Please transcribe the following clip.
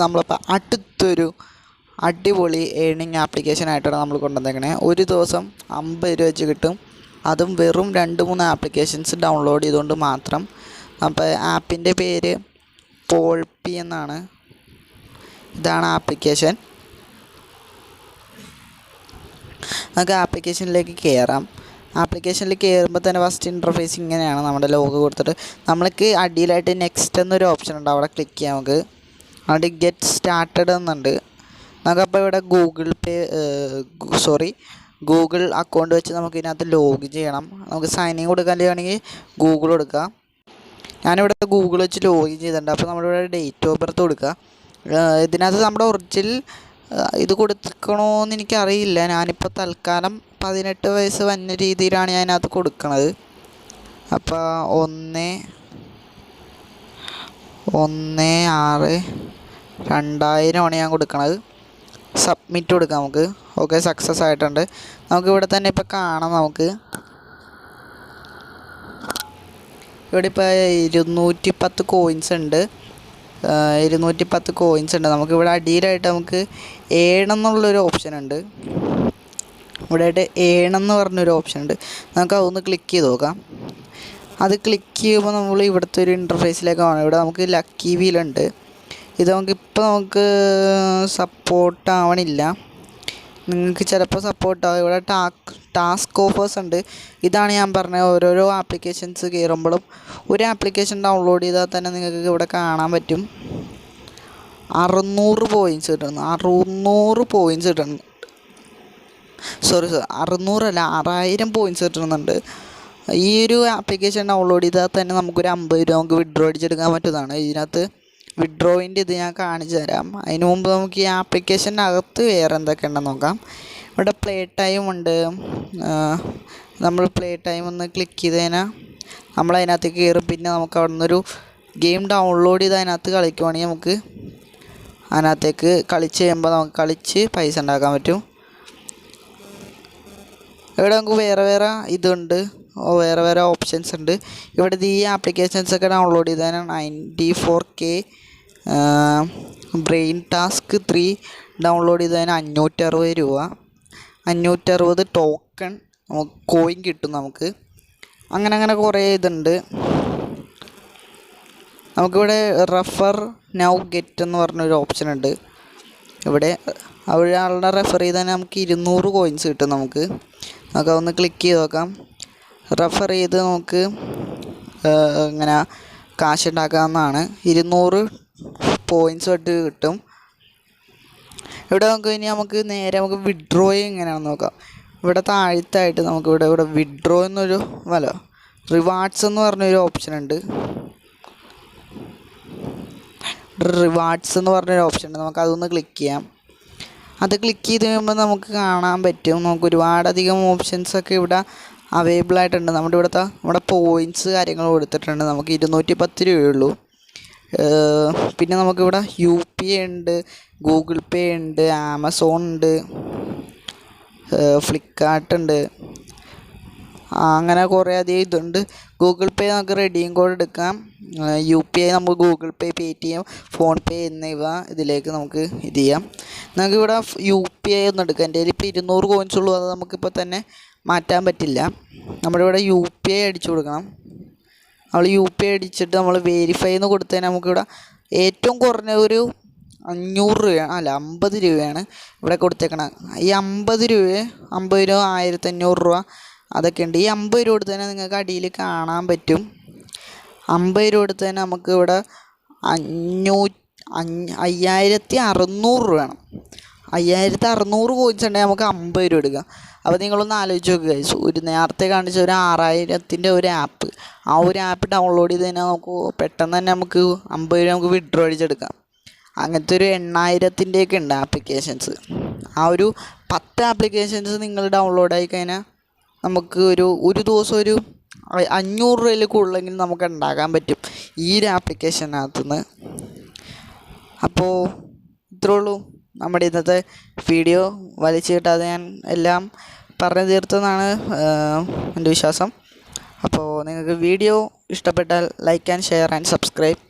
നമ്മളിപ്പോൾ അടുത്തൊരു അടിപൊളി ഏണിംഗ് ആപ്ലിക്കേഷനായിട്ടാണ് നമ്മൾ കൊണ്ടുവന്നേക്കണേ. ഒരു ദിവസം അമ്പത് രൂപ വെച്ച് കിട്ടും. അതും വെറും രണ്ട് മൂന്ന് ആപ്ലിക്കേഷൻസ് ഡൗൺലോഡ് ചെയ്തുകൊണ്ട് മാത്രം. അപ്പോൾ ആപ്പിന്റെ പേര് പോൾപി എന്നാണ്. ഇതാണ് ആപ്ലിക്കേഷൻ നമുക്ക് ആപ്ലിക്കേഷനിലേക്ക് കയറാം ആപ്ലിക്കേഷനിൽ കയറുമ്പോൾ തന്നെ ഫസ്റ്റ് ഇന്റർഫേസ് ഇങ്ങനെയാണ് നമ്മുടെ ലോഗ് കൊടുത്തിട്ട്. നമ്മൾക്ക് അടിയിലായിട്ട് നെക്സ്റ്റ് എന്നൊരു ഓപ്ഷൻ ഉണ്ട്. അവിടെ ക്ലിക്ക് ചെയ്യാം നമുക്ക്. അവിടെ ഗെറ്റ് സ്റ്റാർട്ടഡ് എന്നുണ്ട് നമുക്കപ്പോൾ ഇവിടെ Google Pay sorry Google account വെച്ച് നമുക്ക് ഇതിനകത്ത് ലോഗിൻ ചെയ്യണം. നമുക്ക് സൈനിങ് കൊടുക്കാൻ ചെയ്യുകയാണെങ്കിൽ ഗൂഗിൾ കൊടുക്കുക ഞാനിവിടെ ഗൂഗിൾ വെച്ച് ലോഗിൻ ചെയ്തിട്ടുണ്ട്. അപ്പോൾ നമ്മളിവിടെ ഡേറ്റ് ഓഫ് ബർത്ത് കൊടുക്കുക ഇതിനകത്ത് നമ്മുടെ ഒറിജിനൽ ഇത് കൊടുക്കണോന്ന് എനിക്കറിയില്ല. ഞാനിപ്പോൾ തൽക്കാലം പതിനെട്ട് വയസ്സ് വന്ന രീതിയിലാണ് ഞാൻ അതിനകത്ത് കൊടുക്കണത്. അപ്പോൾ ഒന്ന് ഒന്ന് ആറ് രണ്ടായിരമാണ് ഞാൻ കൊടുക്കണത്. സബ്മിറ്റ് കൊടുക്കാം നമുക്ക്. ഓക്കെ സക്സസ് ആയിട്ടുണ്ട്. നമുക്ക് ഇവിടെ തന്നെ ഇപ്പോൾ കാണാം നമുക്ക്. ഇവിടെ ഇപ്പോൾ ഇരുന്നൂറ്റി പത്ത് കോയിൻസ് ഉണ്ട്. ഇരുന്നൂറ്റി പത്ത് കോയിൻസ് ഉണ്ട്. നമുക്ക് ഇവിടെ അടിയിലായിട്ട് നമുക്ക് ഏണെന്നുള്ളൊരു ഓപ്ഷൻ ഉണ്ട്. ഇവിടെ ആയിട്ട് ഏണെന്ന് പറഞ്ഞൊരു ഓപ്ഷൻ ഉണ്ട്. നമുക്ക് അതൊന്ന് ക്ലിക്ക് ചെയ്ത് നോക്കാം. അത് ക്ലിക്ക് ചെയ്യുമ്പോൾ നമ്മൾ ഇവിടുത്തെ ഒരു ഇന്റർഫേസിലേക്ക് ആണ് ഇവിടെ നമുക്ക് ലക്കി വീലുണ്ട് ഇത് നമുക്ക് ഇപ്പോൾ നമുക്ക് സപ്പോർട്ട് ആവണില്ല. നിങ്ങൾക്ക് ചിലപ്പോൾ സപ്പോർട്ട് ആവും. ഇവിടെ ടാക് ടാസ്ക് ഓഫേഴ്സ് ഉണ്ട്. ഇതാണ് ഞാൻ പറഞ്ഞത്. ഓരോരോ ആപ്ലിക്കേഷൻസ് കയറുമ്പോഴും ഒരു ആപ്ലിക്കേഷൻ ഡൗൺലോഡ് ചെയ്താൽ തന്നെ നിങ്ങൾക്ക് ഇവിടെ കാണാൻ പറ്റും. അറുന്നൂറ് പോയിന്റ്സ് കിട്ടുന്നു. അറുന്നൂറ് പോയിന്റ്സ് കിട്ടുന്നു. സോറി സോറി അറുന്നൂറല്ല ആറായിരം പോയിന്റ്സ് കിട്ടുന്നുണ്ട്. ഈ ഒരു ആപ്ലിക്കേഷൻ ഡൗൺലോഡ് ചെയ്താൽ തന്നെ നമുക്കൊരു അമ്പത് രൂപ നമുക്ക് വിഡ്രോ അടിച്ചെടുക്കാൻ പറ്റുന്നതാണ്. ഇതിനകത്ത് വിഡ്രോയിന്റെ ഇത് ഞാൻ കാണിച്ചു തരാം. അതിന് മുമ്പ് നമുക്ക് ഈ ആപ്ലിക്കേഷനകത്ത് വേറെ എന്തൊക്കെ ഉണ്ടെന്ന് നോക്കാം. ഇവിടെ പ്ലേ ടൈം ഉണ്ട്. നമ്മൾ പ്ലേ ടൈം ഒന്ന് ക്ലിക്ക് ചെയ്ത് കഴിഞ്ഞാൽ നമ്മൾ അതിനകത്ത് കയറും പിന്നെ നമുക്ക് അവിടെ നിന്നൊരു ഗെയിം ഡൗൺലോഡ് ചെയ്ത് അതിനകത്ത് കളിക്കുവാണെങ്കിൽ നമുക്ക് അതിനകത്തേക്ക് കളിച്ച് കഴിയുമ്പോൾ നമുക്ക് കളിച്ച് പൈസ ഉണ്ടാക്കാൻ പറ്റും. ഇവിടെ നമുക്ക് വേറെ വേറെ ഇതുണ്ട്. വേറെ വേറെ ഓപ്ഷൻസ് ഉണ്ട്. ഇവിടെ ഈ ആപ്ലിക്കേഷൻസ് ഒക്കെ ഡൗൺലോഡ് ചെയ്താൽ ninety four K brain task three download ചെയ്തതിന് അഞ്ഞൂറ്ററുപത് രൂപ. അഞ്ഞൂറ്ററുപത് ടോക്കൺ കോയിൻ കിട്ടും നമുക്ക്. അങ്ങനെ അങ്ങനെ കുറേ ഇതുണ്ട്. നമുക്കിവിടെ റെഫർ നൗ ഗെറ്റ് എന്ന് പറഞ്ഞൊരു ഓപ്ഷൻ ഉണ്ട്. ഇവിടെ ആളുടെ റെഫർ ചെയ്താൽ നമുക്ക് ഇരുന്നൂറ് കോയിൻസ് കിട്ടും നമുക്ക്. നമുക്ക് അതൊന്ന് ക്ലിക്ക് ചെയ്ത് നോക്കാം. റെഫർ ചെയ്ത് നമുക്ക് ഇങ്ങനെ കാശ് ഉണ്ടാക്കാവുന്നതാണ്. ഇരുന്നൂറ് പോയിന്റ്സ് തൊട്ട് കിട്ടും. ഇവിടെ നമുക്ക് ഇനി നമുക്ക് നേരെ നമുക്ക് വിഡ്രോ എങ്ങനെയാണെന്ന് നോക്കാം. ഇവിടെ താഴത്തായിട്ട് നമുക്ക് ഇവിടെ ഇവിടെ വിഡ്രോ എന്നൊരു വല റിവാർഡ്സ് എന്ന് പറഞ്ഞൊരു ഓപ്ഷൻ ഉണ്ട്. റിവാർഡ്സ് എന്ന് പറഞ്ഞൊരു ഓപ്ഷൻ ഉണ്ട്. നമുക്ക് അതൊന്ന് ക്ലിക്ക് ചെയ്യാം. അത് ക്ലിക്ക് ചെയ്ത് കഴിയുമ്പോൾ നമുക്ക് കാണാൻ പറ്റും. നമുക്ക് ഒരുപാടധികം ഓപ്ഷൻസ് ഒക്കെ ഇവിടെ അവൈലബിൾ ആയിട്ടുണ്ട്. നമ്മുടെ ഇവിടുത്തെ നമ്മുടെ പോയിന്റ്സ് കാര്യങ്ങൾ കൊടുത്തിട്ടുണ്ട്. നമുക്ക് ഇരുന്നൂറ്റി പത്ത് രൂപയുള്ളൂ പിന്നെ നമുക്കിവിടെ യു പി ഐ ഉണ്ട് ഗൂഗിൾ പേ ഉണ്ട് ആമസോൺ ഉണ്ട് ഫ്ലിപ്കാർട്ട് ഉണ്ട്. അങ്ങനെ കുറേ അധികം ഇതുണ്ട്. ഗൂഗിൾ പേ നമുക്ക് റെഡീം കോഡ് എടുക്കാം. യു പി ഐ നമുക്ക് Google Pay Paytm PhonePe എന്നിവ ഇതിലേക്ക് നമുക്ക് ഇത് ചെയ്യാം. നമുക്ക് ഇവിടെ യു പി ഐ ഒന്ന് എടുക്കാം. എന്റെ ഇപ്പോൾ ഇരുന്നൂറ് കോയിൻസ് ഉള്ളൂ. അത് നമുക്കിപ്പോൾ തന്നെ മാറ്റാൻ പറ്റില്ല. നമ്മുടെ ഇവിടെ യു പി ഐ അടിച്ചു കൊടുക്കണം. നമ്മൾ യു പി ഐ അടിച്ചിട്ട് നമ്മൾ വെരിഫൈ എന്ന് കൊടുത്തതിന് നമുക്കിവിടെ ഏറ്റവും കുറഞ്ഞ ഒരു അഞ്ഞൂറ് രൂപയാണ്. അല്ല അമ്പത് രൂപയാണ് ഇവിടെ കൊടുത്തേക്കണം ഈ അമ്പത് രൂപ അമ്പത് രൂപ ആയിരത്തി അഞ്ഞൂറ് രൂപ അതൊക്കെ ഉണ്ട്. ഈ അമ്പത് രൂപ കൊടുത്ത് തന്നെ നിങ്ങൾക്ക് അടിയിൽ കാണാൻ പറ്റും. അമ്പത് രൂപ കൊടുത്ത് തന്നെ നമുക്ക് ഇവിടെ അഞ്ഞൂ അയ്യായിരത്തി അറുന്നൂറ് രൂപ വേണം. അയ്യായിരത്തി അറുന്നൂറ് കോയിൻസ് ഉണ്ടെങ്കിൽ നമുക്ക് അമ്പത് രൂപ എടുക്കാം അപ്പോൾ നിങ്ങളൊന്ന് ആലോചിച്ച് നോക്കുക. ഒരു നേരത്തെ കാണിച്ച ഒരു ആറായിരത്തിന്റെ ഒരു ആപ്പ് ആ ഒരു ആപ്പ് ഡൗൺലോഡ് ചെയ്ത് കഴിഞ്ഞാൽ നമുക്ക് പെട്ടെന്ന് തന്നെ നമുക്ക് അമ്പത് രൂപ നമുക്ക് വിഡ്രോ അടിച്ചെടുക്കാം. അങ്ങനത്തെ ഒരു എണ്ണായിരത്തിന്റെയൊക്കെ ഉണ്ട് ആപ്ലിക്കേഷൻസ് ആ ഒരു പത്ത് ആപ്ലിക്കേഷൻസ് നിങ്ങൾ ഡൗൺലോഡ് ആയി കഴിഞ്ഞാൽ നമുക്ക് ഒരു ഒരു ദിവസം ഒരു അഞ്ഞൂറ് രൂപയിൽ കൂടുതലെങ്കിലും നമുക്ക് ഉണ്ടാക്കാൻ പറ്റും ഈ ഒരു ആപ്ലിക്കേഷനകത്ത് നിന്ന് അപ്പോൾ ഇത്രേ ഉള്ളൂ നമ്മുടെ ഇന്നത്തെ വീഡിയോ വലിച്ചു കിട്ടാതെ ഞാൻ എല്ലാം പറഞ്ഞു തീർത്തെന്നാണ് എന്റെ വിശ്വാസം. അപ്പോൾ നിങ്ങൾക്ക് വീഡിയോ ഇഷ്ടപ്പെട്ടാൽ like and share and subscribe